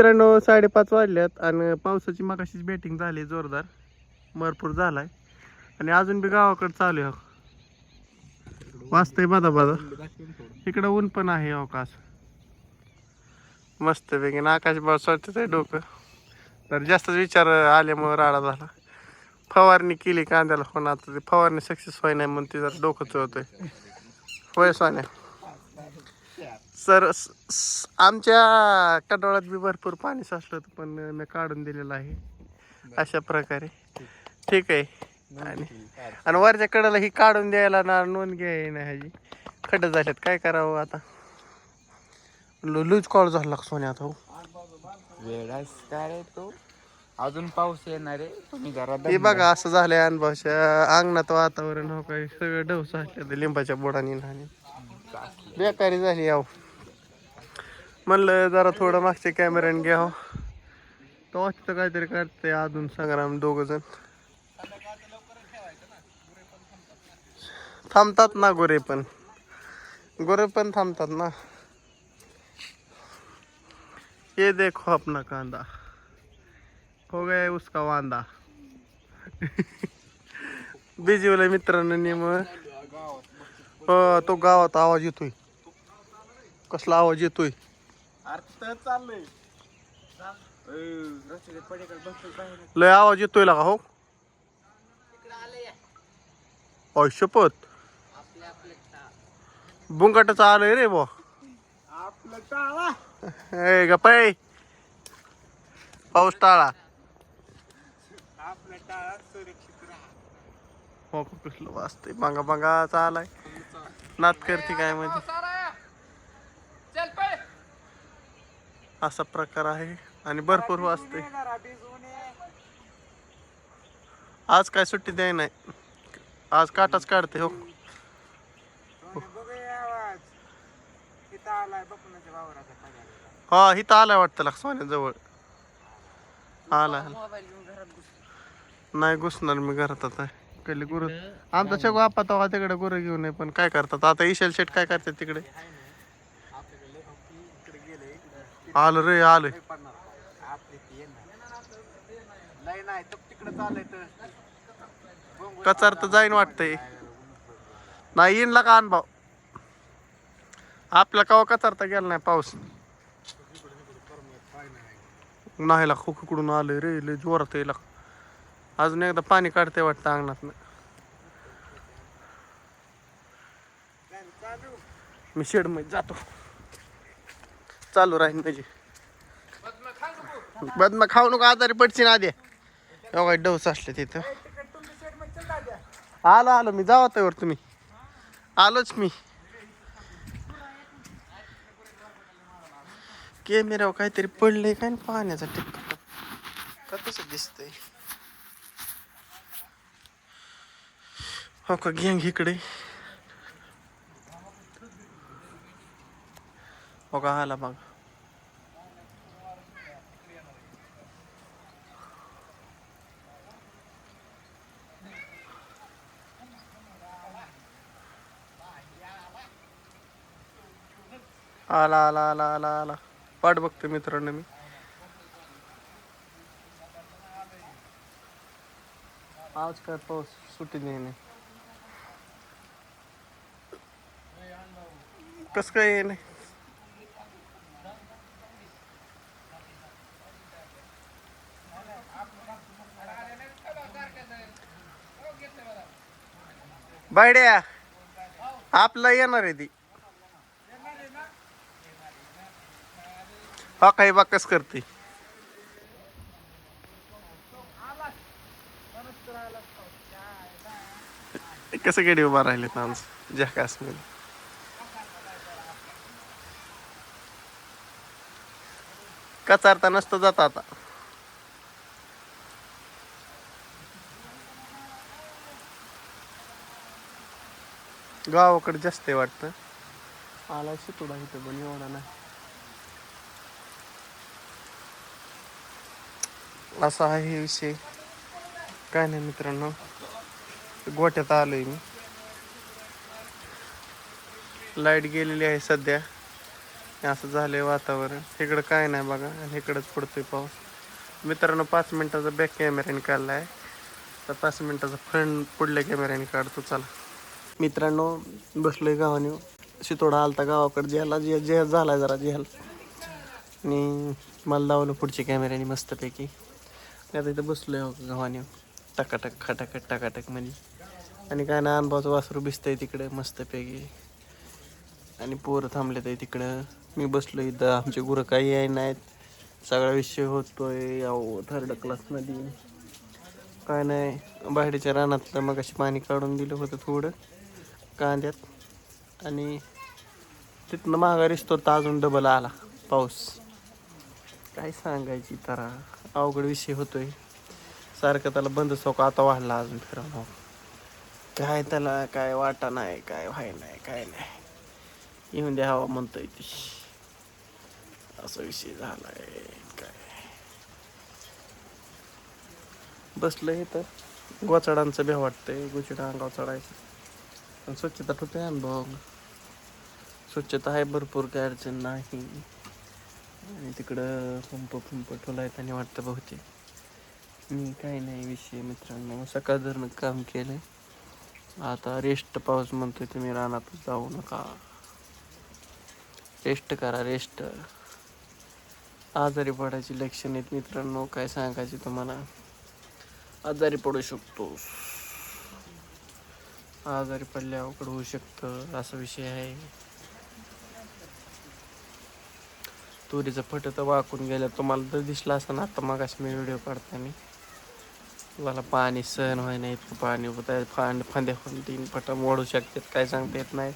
मित्रांनो साडेपाच वाजल्यात आणि पावसाची मगाशीच बॅटिंग झाली जोरदार. भरपूर झालाय. आणि अजून बी गावाकडे चालू आहे. हो. वाजतंय बदा बादा इकडं ऊन पण आहे हो अवकाश मस्त पैकी आकाश भाव स्वच्छच आहे डोकं. तर जास्तच विचार आल्यामुळे राडा झाला. फवारणी केली कांद्याला होणार आता ते फवारणी सक्सेस व्हाय नाही म्हणून ते जरा डोकं चोळतोय. होय सोन्या? सर आमच्या कडाळात बी भरपूर पाणी साचलं होतं पण मी काढून दिलेलं आहे. अशा प्रकारे. ठीक. आहे. आणि आणि वरच्या कडेला ही काढून द्यायला ना नोंद घ्याय नाही ह्याची. खड्डे झाल्यात काय करावं आता? लूज कॉल झाला सोन्या आता हो? वेळास काय रे तो? अजून पाऊस येणार आहे. हे बघा असं झालंय अनुभवच्या अंगणात वातावरण हो काय? सगळं ढव साचलं ते लिंबाच्या बुडानी बेकारी झाली याव म्हणलं जरा थोडं मागच्या कॅमेऱ्याने घ्यावं हो. तो तिथं काहीतरी करते अजून संग्राम दोघ जण. थांबतात ना गोरे पण. गोरे पण थांबतात ना. ये देखो अपना कांदा. हो गया उसका वांदा. बिजीवलं मित्रांनो नेम हो, तो गावात आवाज येतोय. कसला आवाज येतोय? चाललंय. लय आवाज येतोय लागा हो. अय शपथ. बुंगाटाचं आलंय रे बा आपलं टाळा. ए गपाई पाऊस टाळा. आपलं टाळा सुरक्षित राहा. हो का कसलं वाजतंय? बांगा बांगा चालाय नात करते काय म्हणजे? असा प्रकार आहे आणि भरपूर वाजते. आज काय सुट्टी द्याय नाही. आज काटाच काढते हो. हा इथं आलाय वाटतं लक्ष जवळ. घुस. नाही घुसणार मी घरात आता. कधी गुरु आमचा शेगो आपा तेव्हा तिकडे गुरु घेऊन पण काय करतात? आता इशल शेट काय करतात तिकडे? आलं रे आलं. कचार तर जाईन वाटतंय. नाही येईन का अनुभव आपला कवा कचारता गेला नाही पाऊस. नाही ला खोकडून आलंय रे लय जोरात येईल अजून एकदा पाणी काढते वाटतं अंगणात मी शेडमध्ये जातो. चालू राहील म्हणजे. बदमा खाऊ नको आजारी पडची ना आधी. एवढा डोस असले तिथं. आलो आलो मी जाऊ वर तुम्ही. आलोच मी. कॅमेऱ्यावर काहीतरी पडलंय काय पाहण्याचा पाण्याचा टिपका का तसं दिसतंय? हो का गँग इकडे? हो का आला मग. आला आला आला आला आला. वाट बघतो मित्रांनो मी. आज काय पाऊस सुट्टी नाही कस काय ये नाही बायड्या आपला येणार आहे ती. हा काही बाकस करते. कसं गेले उभा राहिले ज्या जॅकासमध्ये कचारता नसतं जात आता. गावाकडे जास्त आहे वाटतं. आला शितोडा इथं पण एवढा नाही. असा आहे हे विषय. काय नाही मित्रांनो गोट्यात आलोय मी. लाइट गेलेली आहे सध्या. असं झालंय वातावरण. इकडं काय नाही बघा आणि इकडंच पडतोय पाऊस. मित्रांनो पाच मिनिटाचा बॅक कॅमेऱ्याने काढला आहे. तर पाच मिनिटाचा फ्रंट पुढल्या कॅमेऱ्याने काढतो चला. मित्रांनो बसलोय गावाने. शितोडा आलता गावाकडे जेला जे जे झाला जरा जेल आणि मला लावलं पुढच्या कॅमेऱ्याने मस्तपैकी. आता इथं बसलोय हो गावाने टकाटक खटाखट टकाटक म्हणजे आणि काय ना अनुभवाचं वासरू भिजतंय तिकडे मस्तपैकी. आणि पोरं थांबलेत आहे तिकडं. मी बसलो इथं आमचे गुरं काही आहे नाहीत. सगळा विषय होतोय अहो थर्ड क्लासमध्ये काय नाही बाहेरच्या रानातलं मग अशी पाणी काढून दिलं होतं थोडं कांद्यात. आणि तिथनं माघारीच तो तर अजून डबल आला पाऊस. काय सांगायची तर अवघड विषय होतोय. सारखं त्याला बंद सोका आता वाढला अजून फिरवणं काय त्याला काय वाटा नाही काय व्हाय नाही काय नाही. येऊन द्या हवा म्हणतोय ती. असा विषय झालाय काय. बसलं तर. गोचाडांचं भ्या वाटतंय गुचिडा अंगावर चढायचं. पण स्वच्छता ठेवते अनुभव स्वच्छता आहे भरपूर काय अडचण नाही. आणि तिकडं पंप पंप ठोलायताना वाटतं बहुतेक. मी काही नाही विषय मित्रांनो सकाळ धरणं काम केलं आता रेस्ट पाऊस म्हणतोय तुम्ही रानात जाऊ नका. रेस्ट करा रेस्ट आजारी पडायची लक्षण आहेत मित्रांनो काय सांगायचे तुम्हाला? आजारी पडू शकतो आजारी पडल्या अवघड होऊ शकतं असा विषय आहे. तुरीचं फट तर वाकून गेलं. तुम्हाला तर दिसलं असं ना आता मग मी व्हिडिओ काढताना. तुम्हाला पाणी सहन व्हाय नाही इतकं पाणी होत आहे. फांद फांद्या तीन फटं मोडू शकतात काय सांगता येत नाही.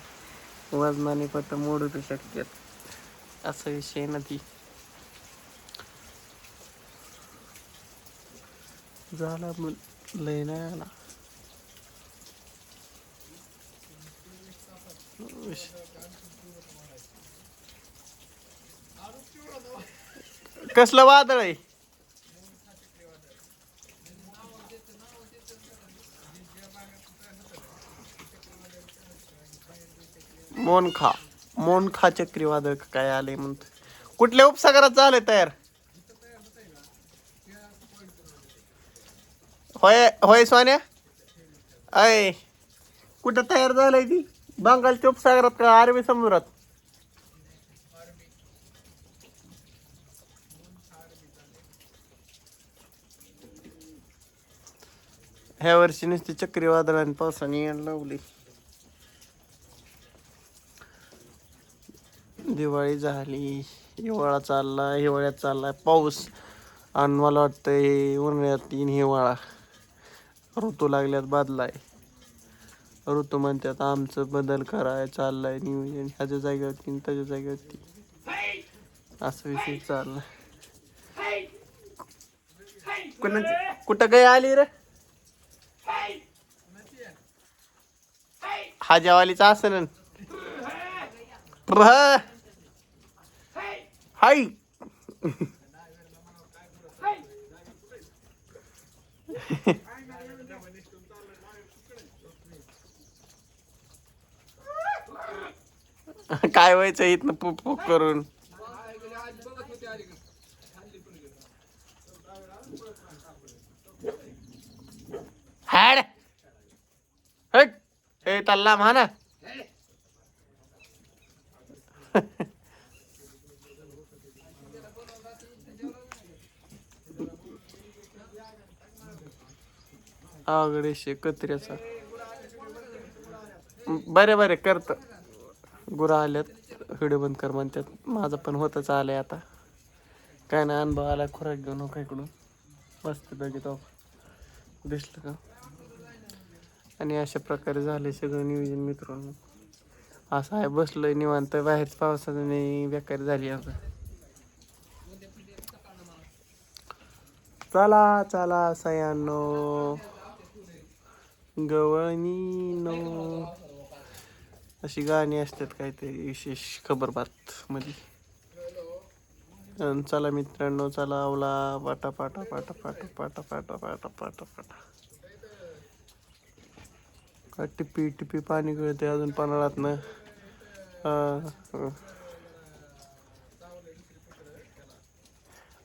वजनाने फट मोडू तर शकतात. असा विषय ना ती. झाला मग लय नाही आला. कसलं वादळ आहे? मोनखा. मोनखा चक्रीवादळ काय आले म्हणत कुठल्या उपसागरात झाले तयार? होय होय सोन्या? अय कुठं तयार झालंय ती? बंगालच्या उपसागरात का अरबी समुद्रात? ह्या वर्षी नुसती चक्रीवादळ आणि पावसाने यायला लावली. दिवाळी झाली हिवाळा चालला हिवाळ्यात चालला पाऊस. आणि मला वाटतं हे उन्हाळ्यात तीन हिवाळा ऋतू लागल्यात बादलाय. ऋतू म्हणतात आमचं बदल कराय चाललाय नियोजन ह्याच्या जागेवरती आणि त्याच्या जागेवरती असं विषय चाललाय. कुणाची कुठं काही आली रे? हा जेवालीचा आसन हाय. काय व्हायचं इथनं पुप पुप करून? तल्ला म्हणा अवघड कत्र्याचा बरे बरे करत गुरा आल्यात व्हिडिओ बंद कर म्हणतात माझं पण होतच आलाय आता काय नाही अनुभव आला खुराक घेऊन हो इकडून मस्त बघित दिसलं का आणि अशा प्रकारे झाले सगळं नियोजन मित्रांनो. असं आहे बसलोय निवांत. बाहेरच पावसाने बेकारी झाली आता. चला चला सयानो. गवळणी नो अशी गाणी असतात काहीतरी विशेष खबरबात मध्ये चला मित्रांनो चला आवला पाटा पाटा पाटा पाटा पाटा पाटा पाटा पाटा पाटा. का टिप्पी टिप्पी पाणी गळते अजून पाण्यात न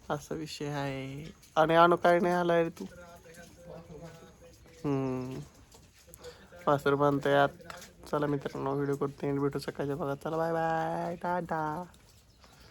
असा विषय आहे. आणि आणू काय नाही आलाय रे तू? मास्तर बांधताय आत चला मित्रांनो व्हिडिओ करते. भेटू सकाळच्या बघा चला बाय बाय टाटा.